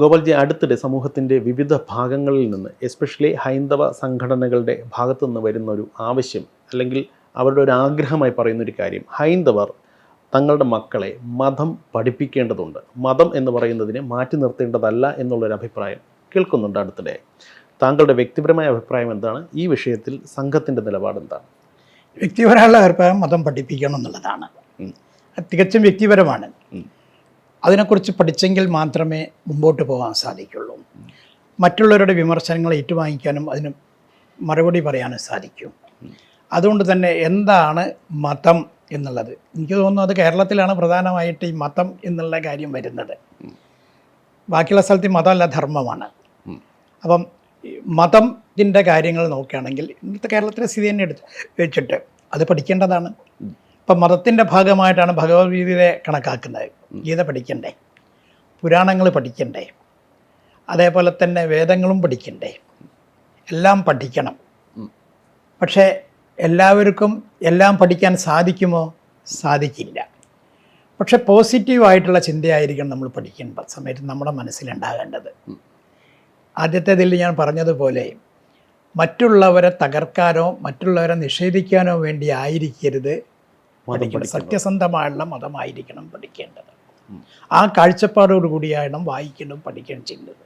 ഗോപാൽജി അടുത്തിടെ സമൂഹത്തിന്റെ വിവിധ ഭാഗങ്ങളിൽ നിന്ന് എസ്പെഷ്യലി ഹൈന്ദവ സംഘടനകളുടെ ഭാഗത്തു നിന്ന് വരുന്ന ഒരു ആവശ്യം അല്ലെങ്കിൽ അവരുടെ ഒരു ആഗ്രഹമായി പറയുന്ന ഒരു കാര്യം ഹൈന്ദവർ തങ്ങളുടെ മക്കളെ മതം പഠിപ്പിക്കേണ്ടതുണ്ട്. മതം എന്ന് പറയുന്നതിനെ മാറ്റി നിർത്തേണ്ടതല്ല എന്നുള്ളൊരു അഭിപ്രായം കേൾക്കുന്നുണ്ട് അടുത്തിടെ. താങ്കളുടെ വ്യക്തിപരമായ അഭിപ്രായം എന്താണ്? ഈ വിഷയത്തിൽ സംഘത്തിന്റെ നിലപാട് എന്താണ്? വ്യക്തിപരമായ അഭിപ്രായം മതം പഠിപ്പിക്കണം എന്നുള്ളതാണ്. തികച്ചും വ്യക്തിപരമാണ്. അതിനെക്കുറിച്ച് പഠിച്ചെങ്കിൽ മാത്രമേ മുമ്പോട്ട് പോകാൻ സാധിക്കുള്ളൂ. മറ്റുള്ളവരുടെ വിമർശനങ്ങൾ ഏറ്റുവാങ്ങിക്കാനും അതിന് മറുപടി പറയാനും സാധിക്കും. അതുകൊണ്ട് തന്നെ എന്താണ് മതം എന്നുള്ളത്? എനിക്ക് തോന്നുന്നു അത് കേരളത്തിലാണ് പ്രധാനമായിട്ട് ഈ മതം എന്നുള്ള കാര്യം വരുന്നത്. ബാക്കിയുള്ള സ്ഥലത്ത് മതമല്ല ധർമ്മമാണ്. അപ്പം മതത്തിന്റെ കാര്യങ്ങൾ നോക്കുകയാണെങ്കിൽ ഇന്നത്തെ കേരളത്തിലെ സ്ഥിതി തന്നെ എടുത്ത് വെച്ചിട്ട് അത് പഠിക്കേണ്ടതാണ്. ഇപ്പം മതത്തിന്റെ ഭാഗമായിട്ടാണ് ഭഗവത്ഗീതയെ കണക്കാക്കുന്നത്. ഗീത പഠിക്കണ്ടേ? പുരാണങ്ങൾ പഠിക്കണ്ടേ? അതേപോലെ തന്നെ വേദങ്ങളും പഠിക്കണ്ടേ? എല്ലാം പഠിക്കണം. പക്ഷേ എല്ലാവർക്കും എല്ലാം പഠിക്കാൻ സാധിക്കുമോ? സാധിക്കില്ല. പക്ഷെ പോസിറ്റീവായിട്ടുള്ള ചിന്തയായിരിക്കണം നമ്മൾ പഠിക്കേണ്ട സമയത്ത് നമ്മുടെ മനസ്സിലുണ്ടാകേണ്ടത്. ആദ്യത്തേതിൽ ഞാൻ പറഞ്ഞതുപോലെ മറ്റുള്ളവരെ തകർക്കാനോ മറ്റുള്ളവരെ നിഷേധിക്കാനോ വേണ്ടി ആയിരിക്കരുത്. പഠിക്കേണ്ടത് സത്യസന്ധമായുള്ള മതമായിരിക്കണം പഠിക്കേണ്ടത്. ആ കാഴ്ചപ്പാടോടു കൂടിയാകണം വായിക്കണം പഠിക്കണം ചെയ്യുന്നത്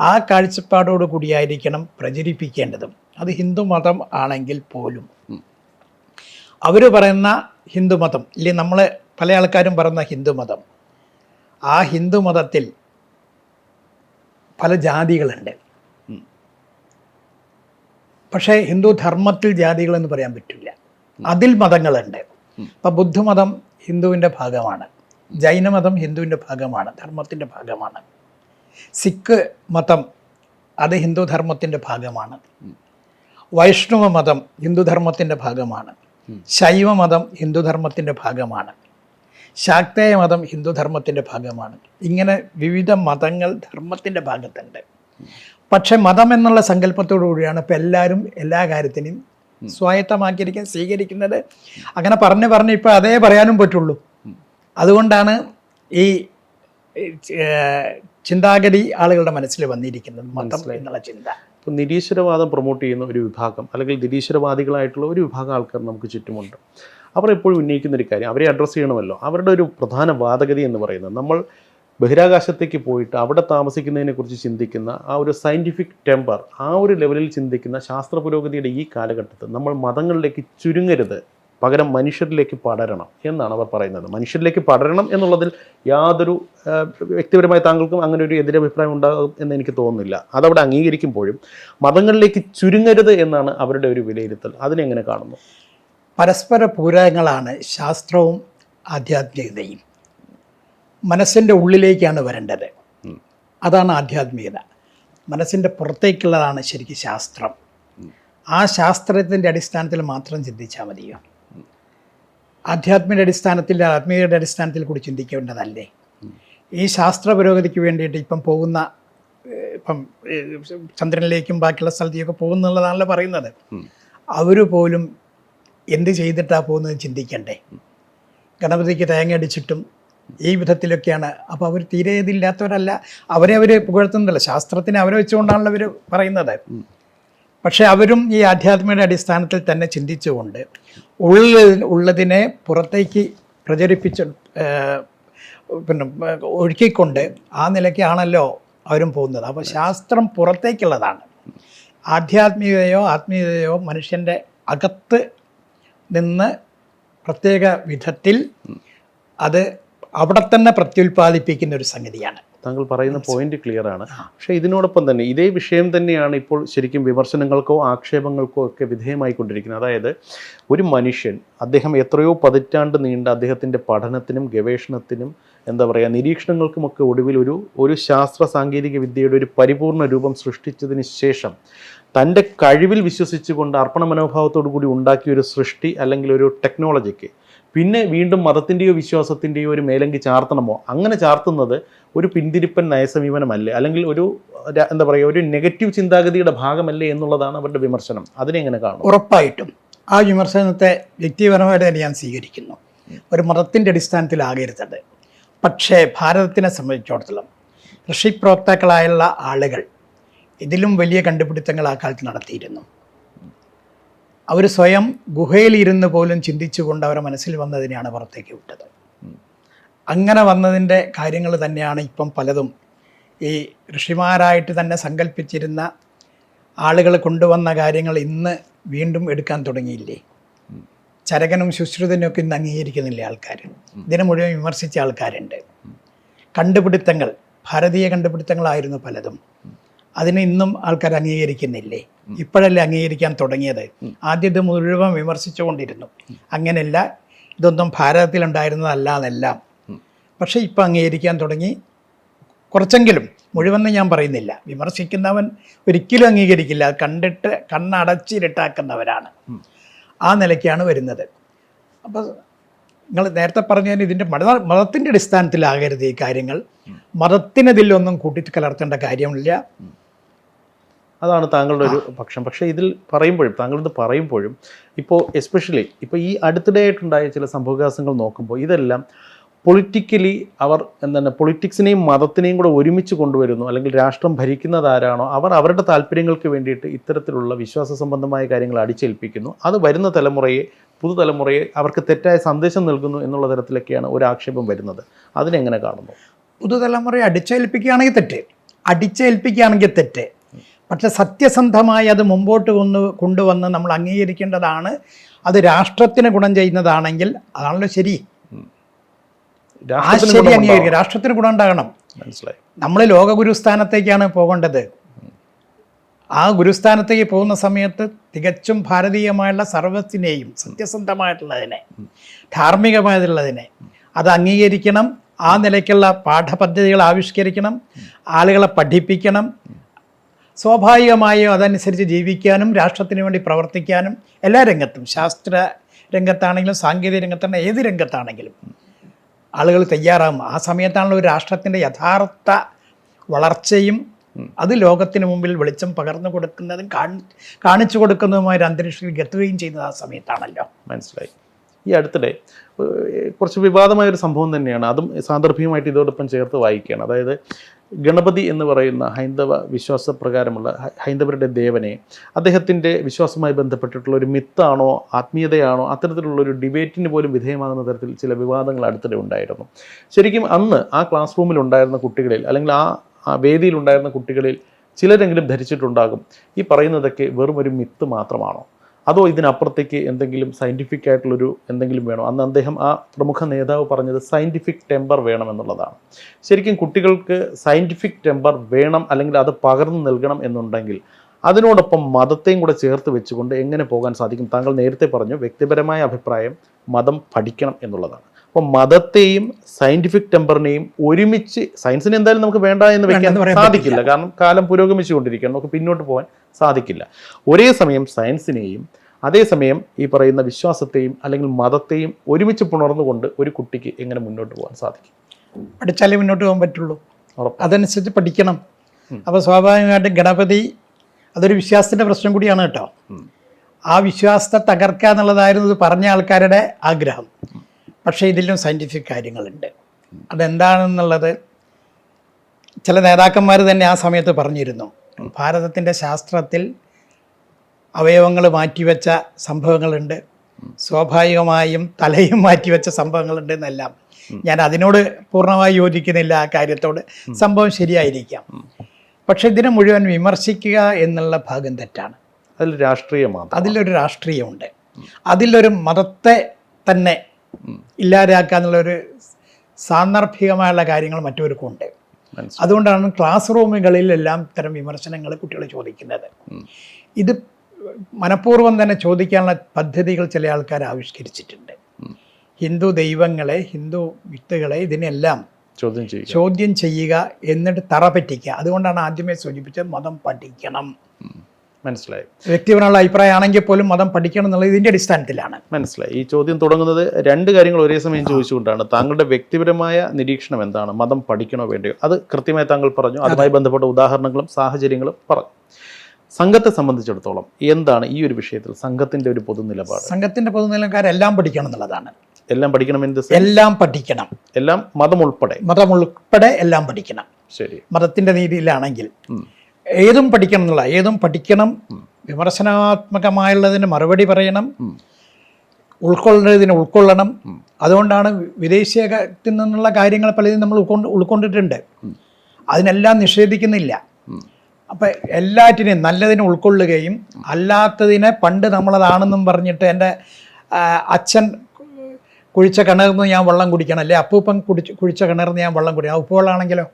ആ കാഴ്ചപ്പാടോട് കൂടിയായിരിക്കണം പ്രചരിപ്പിക്കേണ്ടതും. അത് ഹിന്ദു മതം ആണെങ്കിൽ പോലും. അവർ പറയുന്ന ഹിന്ദുമതം ഇല്ലേ നമ്മൾ പല ആൾക്കാരും പറയുന്ന ഹിന്ദുമതം ആ ഹിന്ദുമതത്തിൽ പല ജാതികളുണ്ട്. പക്ഷേ ഹിന്ദു ധർമ്മത്തിൽ ജാതികളെന്ന് പറയാൻ പറ്റില്ല. അതിൽ മതങ്ങളുണ്ട്. ഇപ്പം ബുദ്ധമതം ഹിന്ദുവിന്റെ ഭാഗമാണ്. ജൈനമതം ഹിന്ദുവിന്റെ ഭാഗമാണ് ധർമ്മത്തിന്റെ ഭാഗമാണ്. സിഖ് മതം അത് ഹിന്ദു ധർമ്മത്തിന്റെ ഭാഗമാണ്. വൈഷ്ണവ മതം ഹിന്ദുധർമ്മത്തിന്റെ ഭാഗമാണ്. ശൈവമതം ഹിന്ദുധർമ്മത്തിന്റെ ഭാഗമാണ്. ശാക്തേയ മതം ഹിന്ദുധർമ്മത്തിന്റെ ഭാഗമാണ്. ഇങ്ങനെ വിവിധ മതങ്ങൾ ധർമ്മത്തിന്റെ ഭാഗത്തുണ്ട്. പക്ഷേ മതം എന്നുള്ള സങ്കല്പത്തോടു കൂടിയാണ് ഇപ്പം എല്ലാവരും എല്ലാ കാര്യത്തിനും സ്വായത്തമാക്കിയിരിക്കാൻ സ്വീകരിക്കുന്നത്. അങ്ങനെ പറഞ്ഞ് പറഞ്ഞ് ഇപ്പം അതേ പറയാനും പറ്റുള്ളൂ. അതുകൊണ്ടാണ് ഈ ഈ, ചിന്താഗതി ആളുകളുടെ മനസ്സിൽ വന്നിരിക്കുന്നത് മതം എന്നുള്ള ചിന്ത. ഇപ്പം നിരീശ്വരവാദം പ്രൊമോട്ട് ചെയ്യുന്ന ഒരു വിഭാഗം അല്ലെങ്കിൽ നിരീശ്വരവാദികളായിട്ടുള്ള ഒരു വിഭാഗം ആൾക്കാർ നമുക്ക് ചുറ്റുമുണ്ട്. അവർ എപ്പോഴും ഉന്നയിക്കുന്ന ഒരു കാര്യം അവരെ അഡ്രസ്സ് ചെയ്യണമല്ലോ. അവരുടെ ഒരു പ്രധാന വാദഗതി എന്ന് പറയുന്നത് നമ്മൾ ബഹിരാകാശത്തേക്ക് പോയിട്ട് അവിടെ താമസിക്കുന്നതിനെക്കുറിച്ച് ചിന്തിക്കുന്ന ആ ഒരു സയന്റിഫിക് ടെമ്പർ ആ ഒരു ലെവലിൽ ചിന്തിക്കുന്ന ശാസ്ത്ര പുരോഗതിയുടെ ഈ കാലഘട്ടത്തിൽ നമ്മൾ മതങ്ങളിലേക്ക് ചുരുങ്ങരുത്. പകരം മനുഷ്യരിലേക്ക് പടരണം എന്നാണ് അവർ പറയുന്നത്. മനുഷ്യരിലേക്ക് പടരണം എന്നുള്ളതിൽ യാതൊരു വ്യക്തിപരമായി താങ്കൾക്കും അങ്ങനെ ഒരു എതിരഭിപ്രായം ഉണ്ടാകും എന്ന് എനിക്ക് തോന്നുന്നില്ല. അതവിടെ അംഗീകരിക്കുമ്പോഴും മതങ്ങളിലേക്ക് ചുരുങ്ങരുത് എന്നാണ് അവരുടെ ഒരു വിലയിരുത്തൽ. അതിനെങ്ങനെ കാണുന്നു? പരസ്പര പൂരകങ്ങളാണ് ശാസ്ത്രവും ആധ്യാത്മികതയും. മനസ്സിന്റെ ഉള്ളിലേക്കാണ് വരേണ്ടത്. അതാണ് ആധ്യാത്മികത. മനസ്സിന്റെ പുറത്തേക്കുള്ളതാണ് ശരിക്കും ശാസ്ത്രം. ആ ശാസ്ത്രത്തിന്റെ അടിസ്ഥാനത്തിൽ മാത്രം ചിന്തിച്ചാൽ മതിയോ? ആധ്യാത്മിക അടിസ്ഥാനത്തിൽ ആത്മീയയുടെ അടിസ്ഥാനത്തിൽ കൂടി ചിന്തിക്കേണ്ടതല്ലേ? ഈ ശാസ്ത്ര പുരോഗതിക്ക് വേണ്ടിയിട്ട് ഇപ്പം പോകുന്ന ഇപ്പം ചന്ദ്രനിലേക്കും ബാക്കിയുള്ള സ്ഥലത്തേക്കൊക്കെ പോകുന്നുള്ളതാണല്ലോ പറയുന്നത്. അവർ പോലും എന്ത് ചെയ്തിട്ടാണ് പോകുന്നത് ചിന്തിക്കണ്ടേ? ഗണപതിക്ക് തേങ്ങ അടിച്ചിട്ടും ഈ വിധത്തിലൊക്കെയാണ്. അപ്പോൾ അവർ തീരെ ഇതില്ലാത്തവരല്ല. അവരെ അവർ പുകഴ്ത്തുന്നില്ല ശാസ്ത്രത്തിനെ അവരെ വെച്ചുകൊണ്ടാണല്ലോ അവർ പറയുന്നത്. പക്ഷേ അവരും ഈ ആധ്യാത്മികയുടെ അടിസ്ഥാനത്തിൽ തന്നെ ചിന്തിച്ചുകൊണ്ട് ഉള്ളിൽ ഉള്ളതിനെ പുറത്തേക്ക് പ്രചരിപ്പിച്ച് പിന്നെ ഒഴുക്കിക്കൊണ്ട് ആ നിലയ്ക്കാണല്ലോ അവരും പോകുന്നത്. അപ്പോൾ ശാസ്ത്രം പുറത്തേക്കുള്ളതാണ്. ആധ്യാത്മികതയോ ആത്മീയതയോ മനുഷ്യന്റെ അകത്ത് നിന്ന് പ്രത്യേക വിധത്തിൽ അത് അവിടെ തന്നെ പ്രത്യുൽപാദിപ്പിക്കുന്ന ഒരു സംഗതിയാണ്. താങ്കൾ പറയുന്ന പോയിന്റ് ക്ലിയർ ആണ്. പക്ഷേ ഇതിനോടൊപ്പം തന്നെ ഇതേ വിഷയം തന്നെയാണ് ഇപ്പോൾ ശരിക്കും വിമർശനങ്ങൾക്കോ ആക്ഷേപങ്ങൾക്കോ ഒക്കെ വിധേയമായിക്കൊണ്ടിരിക്കുന്നത് അതായത് ഒരു മനുഷ്യൻ അദ്ദേഹം എത്രയോ പതിറ്റാണ്ട് നീണ്ട അദ്ദേഹത്തിന്റെ പഠനത്തിനും ഗവേഷണത്തിനും എന്താ പറയുക നിരീക്ഷണങ്ങൾക്കുമൊക്കെ ഒടുവിൽ ഒരു ഒരു ശാസ്ത്ര സാങ്കേതിക വിദ്യയുടെ ഒരു പരിപൂർണ രൂപം സൃഷ്ടിച്ചതിന് ശേഷം തന്റെ കഴിവിൽ വിശ്വസിച്ചുകൊണ്ട് അർപ്പണ മനോഭാവത്തോടു കൂടി ഉണ്ടാക്കിയ ഒരു സൃഷ്ടി അല്ലെങ്കിൽ ഒരു ടെക്നോളജിക്ക് പിന്നെ വീണ്ടും മതത്തിന്റെയോ വിശ്വാസത്തിന്റെയോ ഒരു മേലങ്കി ചാർത്തണമോ? അങ്ങനെ ചാർത്തുന്നത് ഒരു പിന്തിരിപ്പൻ നയസമീപനമല്ലേ? അല്ലെങ്കിൽ ഒരു എന്താ പറയുക ഒരു നെഗറ്റീവ് ചിന്താഗതിയുടെ ഭാഗമല്ലേ എന്നുള്ളതാണ് അവരുടെ വിമർശനം. അതിനെ എങ്ങനെ കാണും? ഉറപ്പായിട്ടും ആ വിമർശനത്തെ വ്യക്തിപരമായിട്ട് തന്നെ ഞാൻ സ്വീകരിക്കുന്നു. ഒരു മതത്തിന്റെ അടിസ്ഥാനത്തിലാകരുതത് പക്ഷേ ഭാരതത്തിനെ സംബന്ധിച്ചിടത്തോളം ഋഷിപ്രോക്താക്കളായുള്ള ആളുകൾ ഇതിലും വലിയ കണ്ടുപിടുത്തങ്ങൾ ആ കാലത്ത് നടത്തിയിരുന്നു. അവർ സ്വയം ഗുഹയിലിരുന്ന് പോലും ചിന്തിച്ചുകൊണ്ട് അവരെ മനസ്സിൽ വന്നതിനെയാണ് പുറത്തേക്ക് വിട്ടത്. അങ്ങനെ വന്നതിന്റെ കാര്യങ്ങൾ തന്നെയാണ് ഇപ്പം പലതും. ഈ ഋഷിമാരായിട്ട് തന്നെ സങ്കല്പിച്ചിരുന്ന ആളുകൾ കൊണ്ടുവന്ന കാര്യങ്ങൾ ഇന്ന് വീണ്ടും എടുക്കാൻ തുടങ്ങിയില്ലേ? ചരകനും ശുശ്രുതനും ഒക്കെ ഇന്ന് അംഗീകരിക്കുന്നില്ലേ ആൾക്കാർ ഇതിനെ മുഴുവൻ വിമർശിച്ച ആൾക്കാരുണ്ട്. കണ്ടുപിടുത്തങ്ങൾ ഭാരതീയ കണ്ടുപിടുത്തങ്ങളായിരുന്നു പലതും. അതിനെ ഇന്നും ആൾക്കാർ അംഗീകരിക്കുന്നില്ലേ? ഇപ്പോഴല്ലേ അംഗീകരിക്കാൻ തുടങ്ങിയത്? ആദ്യം ഇത് മുഴുവൻ വിമർശിച്ചുകൊണ്ടിരുന്നു. അങ്ങനെയല്ല ഇതൊന്നും ഭാരതത്തിലുണ്ടായിരുന്നതല്ല എന്നെല്ലാം. പക്ഷേ ഇപ്പം അംഗീകരിക്കാൻ തുടങ്ങി. കുറച്ചെങ്കിലും മുഴുവൻ ഞാൻ പറയുന്നില്ല. വിമർശിക്കുന്നവൻ ഒരിക്കലും അംഗീകരിക്കില്ല. അത് കണ്ടിട്ട് കണ്ണടച്ചിരട്ടാക്കുന്നവരാണ്. ആ നിലയ്ക്കാണ് വരുന്നത്. അപ്പോൾ നിങ്ങൾ നേരത്തെ പറഞ്ഞതിന് ഇതിന്റെ മത മതത്തിന്റെ അടിസ്ഥാനത്തിലാകരുത് ഈ കാര്യങ്ങൾ. മതത്തിനതിലൊന്നും കൂട്ടിക്കലർത്തേണ്ട കാര്യമില്ല. അതാണ് താങ്കളുടെ ഒരു പക്ഷം. പക്ഷേ ഇതിൽ പറയുമ്പോഴും താങ്കളിത് പറയുമ്പോഴും ഇപ്പോൾ എസ്പെഷ്യലി ഇപ്പോൾ ഈ അടുത്തിടെയായിട്ടുണ്ടായ ചില സംഭവവികാസങ്ങൾ നോക്കുമ്പോൾ ഇതെല്ലാം പൊളിറ്റിക്കലി അവർ എന്താണ് പൊളിറ്റിക്സിനെയും മതത്തിനെയും കൂടെ ഒരുമിച്ച് കൊണ്ടുവരുന്നു അല്ലെങ്കിൽ രാഷ്ട്രം ഭരിക്കുന്നത് ആരാണോ അവർ അവരുടെ താല്പര്യങ്ങൾക്ക് വേണ്ടിയിട്ട് ഇത്തരത്തിലുള്ള വിശ്വാസ സംബന്ധമായ കാര്യങ്ങൾ അടിച്ചേൽപ്പിക്കുന്നു. അത് വരുന്ന തലമുറയെ പുതുതലമുറയെ അവർക്ക് തെറ്റായ സന്ദേശം നൽകുന്നു എന്നുള്ള തരത്തിലൊക്കെയാണ് ഒരു ആക്ഷേപം വരുന്നത്. അതിനെങ്ങനെ കാണുന്നു? പുതുതലമുറയെ അടിച്ചേൽപ്പിക്കുകയാണെങ്കിൽ തെറ്റ്. അടിച്ചേൽപ്പിക്കുകയാണെങ്കിൽ തെറ്റ്. പക്ഷെ സത്യസന്ധമായി അത് മുമ്പോട്ട് കൊന്ന് കൊണ്ടുവന്ന് നമ്മൾ അംഗീകരിക്കേണ്ടതാണ്. അത് രാഷ്ട്രത്തിന് ഗുണം ചെയ്യുന്നതാണെങ്കിൽ അതാണല്ലോ ശരി. ആ ശരി. അംഗീകരിക്കുക. രാഷ്ട്രത്തിന് ഗുണം ഉണ്ടാകണം. മനസ്സിലായി. നമ്മൾ ലോകഗുരുസ്ഥാനത്തേക്കാണ് പോകേണ്ടത്. ആ ഗുരുസ്ഥാനത്തേക്ക് പോകുന്ന സമയത്ത് തികച്ചും ഭാരതീയമായുള്ള സർവത്തിനെയും സത്യസന്ധമായിട്ടുള്ളതിനെ ധാർമ്മികമായിട്ടുള്ളതിനെ അത് അംഗീകരിക്കണം. ആ നിലയ്ക്കുള്ള പാഠപദ്ധതികൾ ആവിഷ്കരിക്കണം. ആളുകളെ പഠിപ്പിക്കണം. സ്വാഭാവികമായും അതനുസരിച്ച് ജീവിക്കാനും രാഷ്ട്രത്തിന് വേണ്ടി പ്രവർത്തിക്കാനും എല്ലാ രംഗത്തും ശാസ്ത്ര രംഗത്താണെങ്കിലും സാങ്കേതിക രംഗത്താണെങ്കിലും ഏത് രംഗത്താണെങ്കിലും ആളുകൾ തയ്യാറാകും. ആ സമയത്താണല്ലോ ഒരു രാഷ്ട്രത്തിന്റെ യഥാർത്ഥ വളർച്ചയും അത് ലോകത്തിന് മുമ്പിൽ വെളിച്ചം പകർന്നു കൊടുക്കുന്നതും കാണി കാണിച്ചു കൊടുക്കുന്നതുമായ ഒരു അന്തരീക്ഷത്തിൽ എത്തുകയും ചെയ്യുന്നത് ആ സമയത്താണല്ലോ. മനസ്സിലായി. ഈ അടുത്തിടെ കുറച്ച് വിവാദമായ ഒരു സംഭവം തന്നെയാണ്. അതും സാന്ദർഭികമായിട്ട് ഇതോടൊപ്പം ചേർത്ത് വായിക്കുകയാണ്. അതായത് ഗണപതി എന്ന് പറയുന്ന ഹൈന്ദവ വിശ്വാസപ്രകാരമുള്ള പ്രകാരമുള്ള ഹൈന്ദവരുടെ ദേവനെ അദ്ദേഹത്തിന്റെ വിശ്വാസവുമായി ബന്ധപ്പെട്ടിട്ടുള്ള ഒരു മിത്താണോ ആത്മീയതയാണോ അത്തരത്തിലുള്ള ഒരു ഡിബേറ്റിന് പോലും വിധേയമാകുന്ന തരത്തിൽ ചില വിവാദങ്ങൾ അടുത്തിടെ ഉണ്ടായിരുന്നു. ശരിക്കും അന്ന് ആ ക്ലാസ് റൂമിൽ ഉണ്ടായിരുന്ന കുട്ടികളിൽ അല്ലെങ്കിൽ ആ വേദിയിലുണ്ടായിരുന്ന കുട്ടികളിൽ ചിലരെങ്കിലും ധരിച്ചിട്ടുണ്ടാകും. ഈ പറയുന്നതൊക്കെ വെറും ഒരു മിത്ത് മാത്രമാണോ? അതോ ഇതിനപ്പുറത്തേക്ക് എന്തെങ്കിലും സയന്റിഫിക് ആയിട്ടുള്ളൊരു എന്തെങ്കിലും വേണോ? അന്ന് അദ്ദേഹം ആ പ്രമുഖ നേതാവ് പറഞ്ഞത് സയന്റിഫിക് ടെമ്പർ വേണമെന്നുള്ളതാണ് ശരിക്കും കുട്ടികൾക്ക് സയന്റിഫിക് ടെമ്പർ വേണം അല്ലെങ്കിൽ അത് പകർന്നു നൽകണം എന്നുണ്ടെങ്കിൽ അതിനോടൊപ്പം മതത്തെയും കൂടെ ചേർത്ത് വെച്ചുകൊണ്ട് എങ്ങനെ പോകാൻ സാധിക്കും? താങ്കൾ നേരത്തെ പറഞ്ഞു വ്യക്തിപരമായ അഭിപ്രായം മതം പഠിക്കണം എന്നുള്ളതാണ്. അപ്പോൾ മതത്തെയും സയന്റിഫിക് ടെമ്പറിനെയും ഒരുമിച്ച് സയൻസിന് എന്തായാലും നമുക്ക് വേണ്ട എന്ന് വെക്കാൻ സാധിക്കില്ല. കാരണം കാലം പുരോഗമിച്ചുകൊണ്ടിരിക്കുകയാണ്. നമുക്ക് പിന്നോട്ട് പോകാൻ സാധിക്കില്ല. ഒരേ സമയം സയൻസിനെയും അതേസമയം ഈ പറയുന്ന വിശ്വാസത്തെയും അല്ലെങ്കിൽ മതത്തെയും ഒരുമിച്ച് പുണർന്നുകൊണ്ട് ഒരു കുട്ടിക്ക് എങ്ങനെ മുന്നോട്ട് പോകാൻ സാധിക്കും? പഠിച്ചാലേ മുന്നോട്ട് പോകാൻ പറ്റുള്ളൂ. അതനുസരിച്ച് പഠിക്കണം. അപ്പോൾ സ്വാഭാവികമായിട്ടും ഗണപതി അതൊരു വിശ്വാസത്തിന്റെ പ്രശ്നം കൂടിയാണ് കേട്ടോ. ആ വിശ്വാസത്തെ തകർക്കുക എന്നുള്ളതായിരുന്നു ഇത് പറഞ്ഞ ആൾക്കാരുടെ ആഗ്രഹം. പക്ഷേ ഇതിലും സയന്റിഫിക് കാര്യങ്ങളുണ്ട്. അതെന്താണെന്നുള്ളത് ചില നേതാക്കന്മാർ തന്നെ ആ സമയത്ത് പറഞ്ഞിരുന്നു. ഭാരതത്തിന്റെ ശാസ്ത്രത്തിൽ അവയവങ്ങൾ മാറ്റിവെച്ച സംഭവങ്ങളുണ്ട്. സ്വാഭാവികമായും തലയും മാറ്റിവെച്ച സംഭവങ്ങളുണ്ട് എന്നെല്ലാം. ഞാൻ അതിനോട് പൂർണമായി യോജിക്കുന്നില്ല ആ കാര്യത്തോട്. സംഭവം ശരിയായിരിക്കാം. പക്ഷെ ഇതിനെ മുഴുവൻ വിമർശിക്കുക എന്നുള്ള ഭാഗം തെറ്റാണ്. അതിൽ രാഷ്ട്രീയമാണ് അതിലൊരു രാഷ്ട്രീയമുണ്ട്. അതിലൊരു മതത്തെ തന്നെ ഇല്ലാതാക്കുക എന്നുള്ളൊരു സാന്ദർഭികമായുള്ള കാര്യങ്ങൾ മറ്റവർക്കും ഉണ്ട് അതുകൊണ്ടാണ് ക്ലാസ് റൂമുകളിലെല്ലാം ഇത്തരം വിമർശനങ്ങൾ കുട്ടികൾ ചോദിക്കുന്നത്. ഇത് മനഃപൂർവം തന്നെ ചോദിക്കാനുള്ള പദ്ധതികൾ ചില ആൾക്കാർ ആവിഷ്കരിച്ചിട്ടുണ്ട്. ഹിന്ദു ദൈവങ്ങളെ ഹിന്ദു വിത്തുകളെ ഇതിനെല്ലാം ചോദ്യം ചെയ്യുക. ചോദ്യം ചെയ്യുക എന്നിട്ട് തറ പറ്റിക്കുക. അതുകൊണ്ടാണ് ആദ്യമേ സൂചിപ്പിച്ചത് മതം പഠിക്കണം. മനസ്സിലായി. വ്യക്തിപരമുള്ള അഭിപ്രായമാണെങ്കിൽ പോലും മതം പഠിക്കണം എന്നുള്ളത് ഇതിന്റെ അടിസ്ഥാനത്തിലാണ്. മനസ്സിലായി. ഈ ചോദ്യം തുടങ്ങുന്നത് രണ്ട് കാര്യങ്ങൾ ഒരേ സമയം ചോദിച്ചുകൊണ്ടാണ്. താങ്കളുടെ വ്യക്തിപരമായ നിരീക്ഷണം എന്താണ്? മതം പഠിക്കണോ വേണ്ടയോ? അത് കൃത്യമായി താങ്കൾ പറഞ്ഞു. അതുമായി ബന്ധപ്പെട്ട ഉദാഹരണങ്ങളും സാഹചര്യങ്ങളും പറഞ്ഞു. സംഘത്തെ സംബന്ധിച്ചിടത്തോളം എന്താണ് ഈ ഒരു വിഷയത്തിൽ സംഘത്തിന്റെ ഒരു പൊതുനിലപാട് നിലപാട്? സംഘത്തിന്റെ പൊതുനിലക്കാരെല്ലാം പഠിക്കണം എന്നുള്ളതാണ്. എല്ലാം പഠിക്കണം എന്ത് എല്ലാം പഠിക്കണം. എല്ലാം മതം ഉൾപ്പെടെ? മതം ഉൾപ്പെടെ എല്ലാം പഠിക്കണം. ശരി. മതത്തിന്റെ രീതിയിലാണെങ്കിൽ. ഏതും പഠിക്കണം എന്നുള്ള ഏതും പഠിക്കണം വിമർശനാത്മകമായുള്ളതിന് മറുപടി പറയണം ഉൾക്കൊള്ളേണ്ടതിനെ ഉൾക്കൊള്ളണം. അതുകൊണ്ടാണ് വിദേശത്തിൽ നിന്നുള്ള കാര്യങ്ങൾ പലതും നമ്മൾ ഉൾക്കൊണ്ട് ഉൾക്കൊണ്ടിട്ടുണ്ട്. അതിനെല്ലാം നിഷേധിക്കുന്നില്ല. അപ്പം എല്ലാറ്റിനെയും നല്ലതിനെ ഉൾക്കൊള്ളുകയും അല്ലാത്തതിനെ പണ്ട് നമ്മളതാണെന്നും പറഞ്ഞിട്ട് എന്റെ അച്ഛൻ കുഴിച്ച കിണറിന്ന് ഞാൻ വെള്ളം കുടിക്കണം അല്ലേ അപ്പൂപ്പൻ കുടിച്ച് കുഴിച്ച കിണറിന്ന് ഞാൻ വെള്ളം കുടിക്കണം. ഉപ്പുവെള്ളമാണെങ്കിലോ.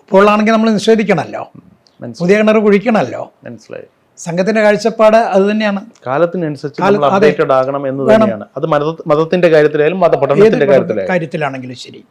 ഉപ്പുവെള്ളമാണെങ്കിൽ നമ്മൾ നിഷേധിക്കണമല്ലോ. പുതിയ കിണർ കുഴിക്കണമല്ലോ. മനസ്സിലായി. സംഘത്തിന്റെ കാഴ്ചപ്പാട് അത് തന്നെയാണ്. കാലത്തിനനുസരിച്ച്. അപ്ഡേറ്റഡ് ആകണം എന്ന് തന്നെയാണ്. അത് മതത്തിന്റെ കാര്യത്തിലായാലും മതപഠനത്തിന്റെ കാര്യത്തിലായാലും. കാര്യത്തിലാണെങ്കിലും ശരി.